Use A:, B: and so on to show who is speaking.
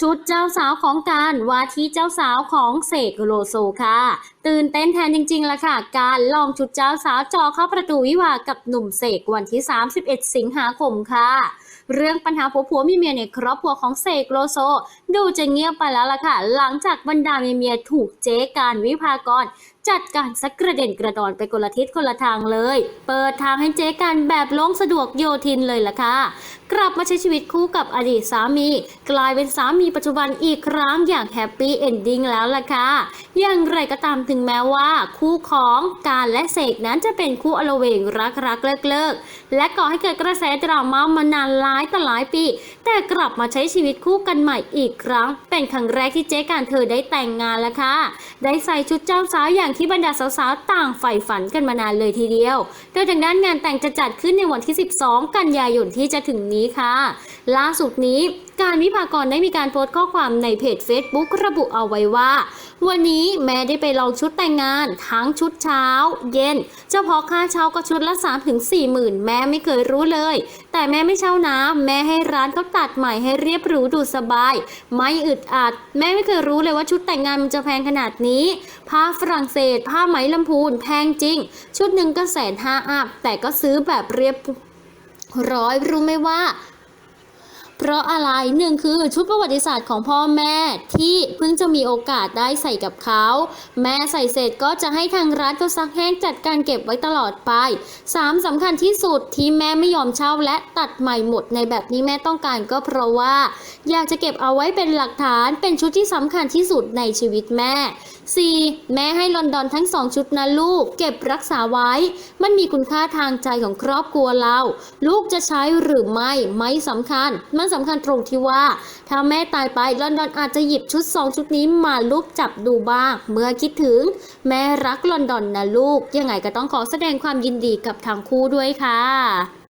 A: ชุดเจ้าสาวของการวาที่เจ้าสาวของเสกโลโซค่ะ ตื่นเต้นแทนจริงๆ ละค่ะ การลองชุดเจ้าสาวจอเข้าประตูวิวากับหนุ่มเสกวันที่ 31 สิงหาคมค่ะ เรื่องปัญหาผัวผัวมีเมียในครอบครัวของเสกโลโซ ดูจะเงียบไปแล้วล่ะค่ะ หลังจากบรรดาเมียถูกเจ๊การวิภากรจัดการสักกระเด็นกระดอนไปคนละทิศคนละทางเลย เปิดทางให้เจ๊กันแบบโล่งสะดวกโยทินเลยล่ะค่ะ กลับมาใช้ชีวิตคู่กับอดีตสามี กลายเป็นสามีปัจจุบันอีกครั้งอย่างแฮปปี้เอนดิ้งแล้วล่ะค่ะ อย่างไรก็ตามถึงแม้ว่า คู่ของการและเสกนั้นจะเป็นคู่อลเวงรักรักเลิกเลิกและก่อให้เกิดกระแสดราม่ามานานหลายต่อหลายปี แต่กลับมาใช้ชีวิตคู่กันใหม่อีกครั้ง เป็นครั้งแรกที่เจ๊การเธอได้แต่งงานแล้วค่ะได้ใส่ชุดเจ้าสาวอย่างที่บรรดาสาวๆต่างใฝ่ฝันกันมานานเลยทีเดียว โดยทางด้านงานแต่งจะจัดขึ้นในวันที่ 12 กันยายนที่จะถึงนี้ค่ะ ล่าสุดนี้การวิภากรได้มีการโพสต์ข้อความในเพจ Facebook ระบุเอาไว้ว่า วันนี้แม่ได้ไปลองชุดแต่งงาน ทั้งชุดเช้า เย็น เฉพาะค่าเช่าก็ชุดละ 3 ถึง4หมื่นแม่ไม่เคยรู้เลย แต่แม่ไม่เช่านะแม่ให้ร้านเขาตัดใหม่ให้เรียบหรูดูสบาย ไม่อึดอัด แม่ไม่เคยรู้เลยว่าชุดแต่งงานมันจะแพงขนาดนี้ ผ้าฝรั่งเศส ผ้าไหมลำพูนแพงจริง ชุดหนึ่งก็แสนห้าอัพแต่ก็ซื้อแบบเรียบ ร้อยรู้ไหมว่า เพราะอะไรหนึ่งคือชุดประวัติศาสตร์ของพ่อแม่ที่เพิ่งจะมีโอกาสได้ใส่กับเขา แม่ใส่เสร็จก็จะให้ทางร้านเขาซักแห้งจัดการเก็บไว้ตลอดไป 3สำคัญที่สุดที่แม่ไม่ยอมเช่าและตัดใหม่หมดในแบบนี้แม่ต้องการก็เพราะว่า อยากจะเก็บเอาไว้เป็นหลักฐานเป็นชุดที่สำคัญที่สุดในชีวิตแม่ 4. แม่ให้ลอนดอนทั้งสองชุดนะลูก เก็บรักษาไว้ มันมีคุณค่าทางใจของครอบครัวเรา ลูกจะใช้หรือไม่ไม่สำคัญมันสำคัญตรงที่ว่าถ้าแม่ตายไปลอนดอนอาจจะหยิบชุดสองชุดนี้มาลูบจับดูบ้าง เมื่อคิดถึง แม่รักลอนดอนนะลูก ยังไงก็ต้องขอแสดงความยินดีกับทั้งคู่ด้วยค่ะ